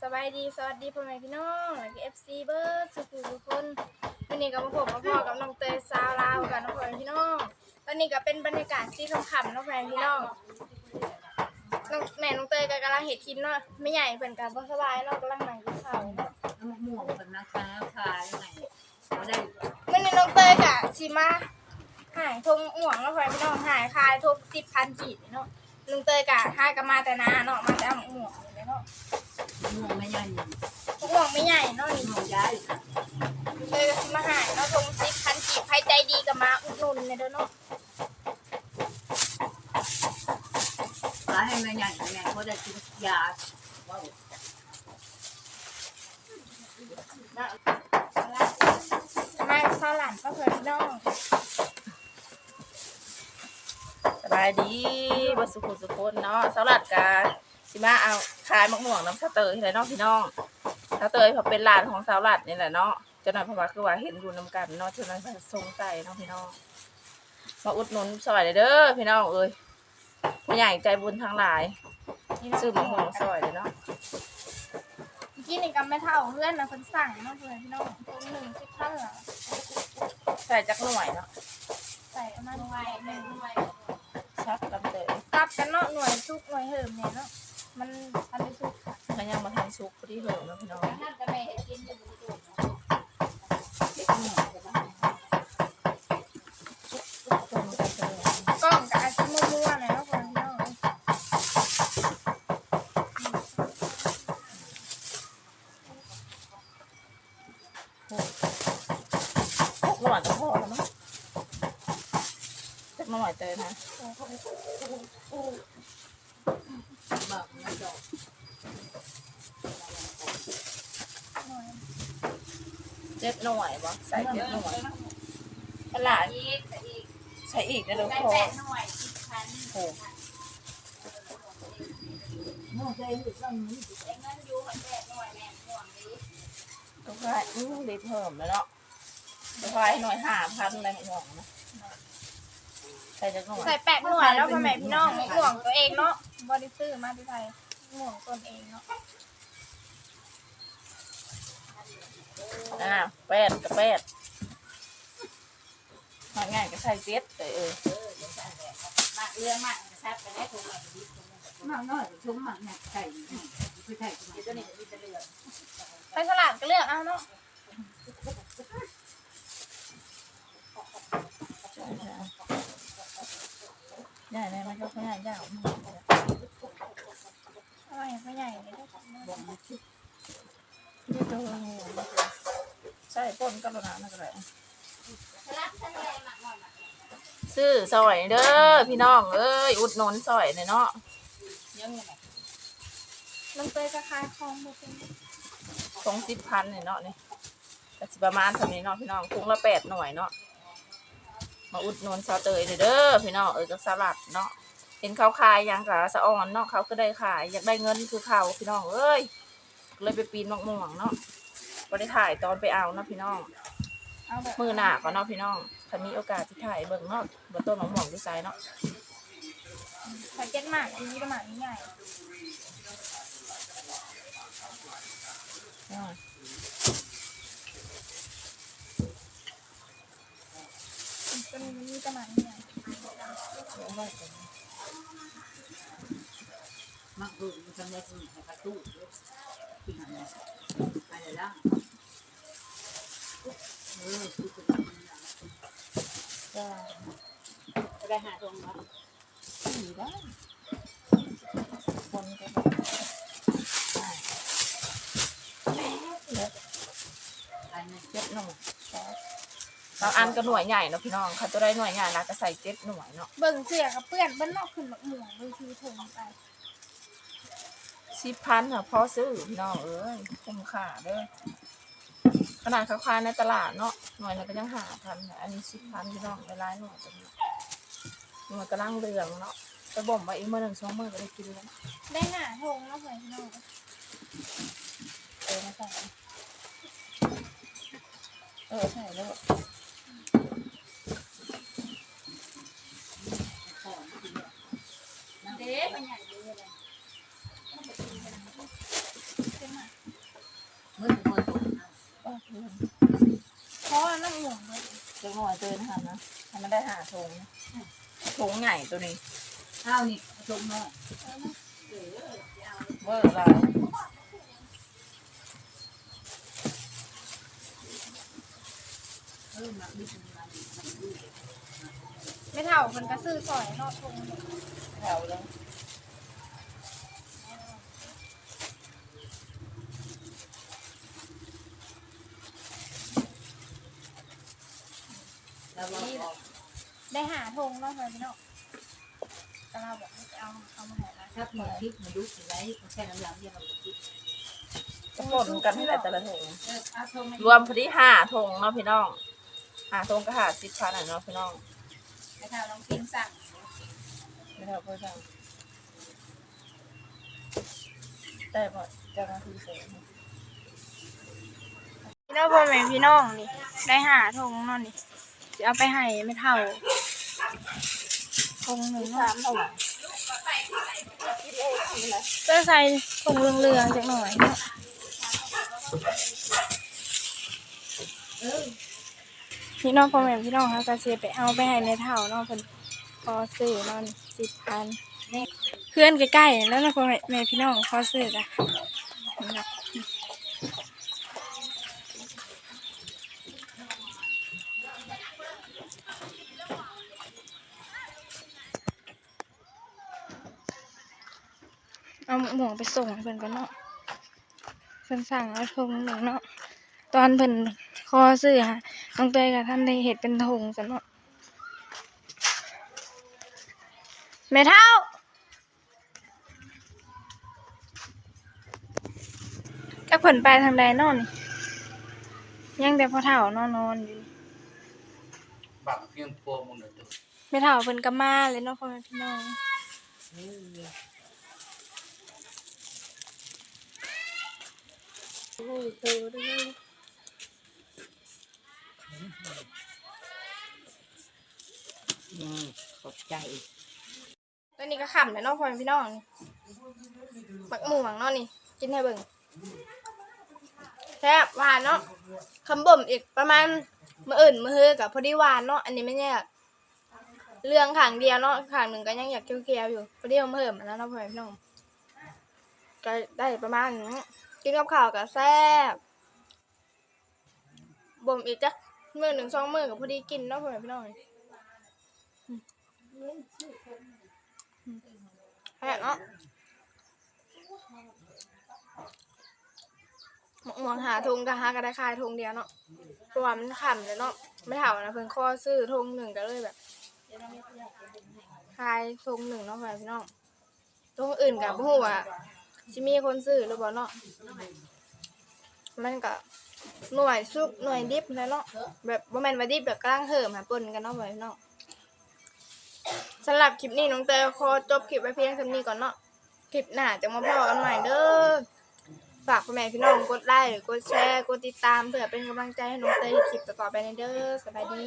สบายดีสวัสดีพ่อแม่พี่น้องและก็เอฟซีเบิร์ดสุขุทุกคนวันนี้ก็มาพบมาพ่อกับน้องเตยสาวลาวกันน้องพ่อแม่พี่น้องตอนนี้ก็เป็นบรรยากาศที่ขำๆน้องพ่อแม่พี่น้องน้องแม่น้องเตยก็กำลังเห็ดทินเนาะไม่ใหญ่เพิ่นกันบ่สบายเนาะกำลังนั่งกินข้าวเนาะน้ำม่วงกับน้ำค้าคายังไงเขาได้มื่อนี้น้องเตยกะสิมาหายทงอ่วงแล้วพ่อแม่พี่น้องหายคลายทงสิบพันจีดเนาะลุงเตยกะหายก็มาแต่นาเนาะมาแต่หมวง นี่วงไม่ยันม่วงไม่ใหญ่เนาะนี่ม่วงย้ายเลยมาหายเนาะทงซิกพันกีบใครใจดีก็มาอุดหนุนเลยเด้อเนาะร้าให้ไม่ยันแม่เขาได้กินยาว้าวมาซาหลันก็เพิ่นน้องสบายดีบสุขุสุคนเนาะสลัดกาสิมาเอา ขายมะม่วงน้ำสะเตยเลยเนาะพี่น้องสะเตยเขาเป็นร้านของสาวลัดนี่แหละเนาะเจ้าหน่อยเพราะว่าคือว่าเห็นอยู่นำกันเนาะเจ้าหน่อยสงสัยเนาะพี่น้องมาอุดหนุนซอยเลยเด้อพี่น้องเอ้ยผู้ใหญ่ใจบุญทั้งหลายนี่เนาะซื้อมะม่วงซอยเลยเนาะเมื่อกี้นี่ก็ไม่เท่าเพื่อนนะเพิ่นสั่งเนาะเพื่อนพี่น้องทงหนึ่งสิบพันเหรอใส่จักหน่วยเนาะใส่ประมาณหน่วยหนึ่งหน่วยชักลำเตยซับกันเนาะหน่วยทุกหน่วยเหิมเนี่ยเนาะ มันอันนี้ทุกค่ะเขายังมาทำซุปพอดีเหอะเนาะพี่น้องนั่นก็แม่กินอยู่ต้มกระเตยกล้องกับอาชิมั่วๆเลยเนาะเพื่อนพี่น้องหกหน่วยก็พอแล้วมั้งจักหน่วยเตยนะ บอกมันดอกหน่วยเจ็ดหน่วยบ่ใส่เจ็ดหน่วยตลาดอีกอีกใช้อีกนะทุกได้คนแปดหน่วยสิบพันโอ้ม่วงใจหรือต้องนี้ได้เงินอยู่หันแปดหน่วยแม่ม่วงนี้ต้องให้อื้อรีบเพิ่มแล้วเนาะต้องให้หน่อยห้าพันอะไรหน่อยนะ ส่จักหน่อยใส่แปดหน่วยแล้วพ่อแม่พี่น้องห่วงตัวเองเนาะบริซื้อมาที่ไทยห่วงตนเองเนาะอ่าแปดกับแปดมาง่ายก็ใส่เจ็ดเลยเออมากเรื่องมากแซ่บไปได้ทุกอย่างมากน้อยชุ่มมากเนี่ยไก่คือไก่ตัวนี้จะมีแต่เลือดไปตลาดก็เลือกเอาเนาะ ใหญ่เลยมันก็ใหญ่ยาวเอาไว้ไม่ใหญ่เลยเด้อบอกมาชุบนี่ตัวงูใช่ป้นก็แล้วนนั่นก็ได้รักทะเลมากหน่อยซื้อซอยเด้อพี่น้องเอ้ยอุดหนุนซอยเนาะยังไงลงเตยจะคายคลองบ่เป็นสองสิบพันเนี่ยเนาะนี่ก็สิประมาณสำนี้เนาะพี่น้องถุงละแปดหน่วยเนาะ มาอุดหนุนซาเตยเด้อพี่น้องเอ้ยกับสลัดเนาะเห็นเขาขายอย่างกับสะอ่อนเนาะเขาก็ได้ขายอยากได้เงินคือเขาพี่น้องเอ้ยเลยไปปีนมะม่วงเนาะก็ได้ถ่ายตอนไปเอาเนาะพี่น้องมือหนาก่อนเนาะพี่น้องถ้ามีโอกาสที่ถ่ายเบิ่งเนาะบนต้นมะม่วงดีไซน์เนาะใส่เจ็ดหมากดีประมาณนี้ใหญ่อ่าเป็นมีประมาณนี้ใหญ่ เดี๋ยวไว้ก่อนมากดูมันทำได้สนุกในกระตู้ที่หันไปเล บางอันก็หน่วยใหญ่เนาะพี่น้องเขาจะได้หน่วยใหญ่นะก็ใส่เจ็ดหน่วยเนาะเบิ่งเสื้อกับเปื้อนเบิ้นนอกขึ้นหมกหมวงบางทีถึงไปสิบพันค่ะพอซื้อพี่น้องเอ้ยคุ้มค่าเด้อขนาดเขาขายในตลาดเนาะหน่วยนึงก็ยังหาพันค่ะอันนี้สิบพันพี่น้องได้หลายหน่วยจังเลยหน่วยกำลังเรืองเนาะไปบ่มไว้อีกมื้อหนึ่งสองมื้อก็ได้กินแล้วได้หน้าทงแล้วเพื่อนพี่น้องเออมาใส่เออใส่แล้ว เด็กมันใหญ่เลย เป็นหมาก เพราะว่าน้ำหม่วง เลยเล็กน้อยเตือนนะคะนะให้มันได้หาทงทงใหญ่ตัวนี้ข้าวนี่ชมน้อยเวอร์ลายเออมาดิบมันมาดิบมันดูไม่เท่ามันก็ซื้อซอยเนอกทงแถวเลย แล้วเราออกได้หาทงเนาะพี่น้องก็เราบอกให้ไปเอาเอามาให้ละถ้าหมดพริกมาดูสิไรมันแค่น้ำยำเดียวเราพริกจะปนกันให้ได้แต่ละทงเออเอาชมรวมพอดีห้าทงเนาะพี่น้องห้าทงก็หาสิบพันอะเนาะพี่น้องไม่เท่าน้องกินสั่งไม่เท่าเพื่อนสั่งได้หมดเจ้าหน้าที่เสร็จพี่น้องพ่อแม่พี่น้องนี่ได้หาทงเนอนนี่ เอาไปให้ไม่เท่าทงหนึ่งเนาะสามเท่าไหร่ก็ใส่ทงเหลืองๆจักหน่อยเนาะพี่น้องพ่อแม่พี่น้องค่ะก็สิไปเอาไปให้ในเท่านาะเพิ่นพอซื้อนาะสิบพันนี่เพื่อนใกล้ๆแล้วนะพ่อแม่พี่น้องพอซื้อจ้ะนี่เนาะเอา หมวกไปส่งให้เพิ่นก่อนเนาะเพิ่นสั่งเอาทงหนึ่งเนาะตอนเพิ่นคอซื้อค่ะน้องเตยกับท่านได้เห็ดเป็นทงซะเนาะแม่เท่าจักเพิ่นไปทางใดนอนนี่ยังแต่พ่อเฒ่านอนนอนอยู่นี่บักเพียงพวมึงเด้อตัวแม่เฒ่าเพิ่นก็มาเลยเนาะพ่อแม่พี่น้อง โอ้ยโตเด้ออืมขอบใจตอนนี้ก็ค่ำแล้วเนาะพ่อแม่พี่น้องนี่บักหมูหวังเนาะนี่ กินให้เบิ่งแซ่บหวานเนาะคำบ่มอีกประมาณมื้ออื่นมื้อฮือกับพอดีหวานเนาะอันนี้ไม่แยกเรื่องขางเดียวเนาะขางหนึ่งก็ยังอยากเคี้ยวๆอยู่พอดีเอามาเพิ่มมาแล้วเนาะพ่อแม่พี่น้องก็ได้ประมาณนี้ กินกับข้าวกับแซ่บบ่มอีกจักมือหนึ่งสองมือกับพอดีกินเนาะพ่อแม่พี่น้องอืมอืมแซ่บเนาะมองหาทงก็หาก็ได้คายทงเดียวเนาะเพราะว่ามันขำเลยเนาะไม่เท่านะเพิ่นข้อซื้อทงหนึ่งก็เลยแบบคายทงหนึ่งเนาะไปพี่น้องทงอื่นกับผู้ว่า สิมีคนซื้อหรือเปล่าเนาะมันก็หน่วยซุกหน่วยดิบเลยเนาะแบบบ่แม่นว่าดิบแบบกลางเหิมหาปนกันเนาะไปพี่น้องสำหรับคลิปนี้น้องเตยขอจบคลิปไว้เพียงเท่านี้ก่อนเนาะคลิปหน้าจะมาพอกันใหม่เด้อฝากพ่อแม่พี่น้องกดไลค์กดแชร์กดติดตามเพื่อเป็นกำลังใจให้น้องเตยคลิปต่อๆไปในเด้อสบายดี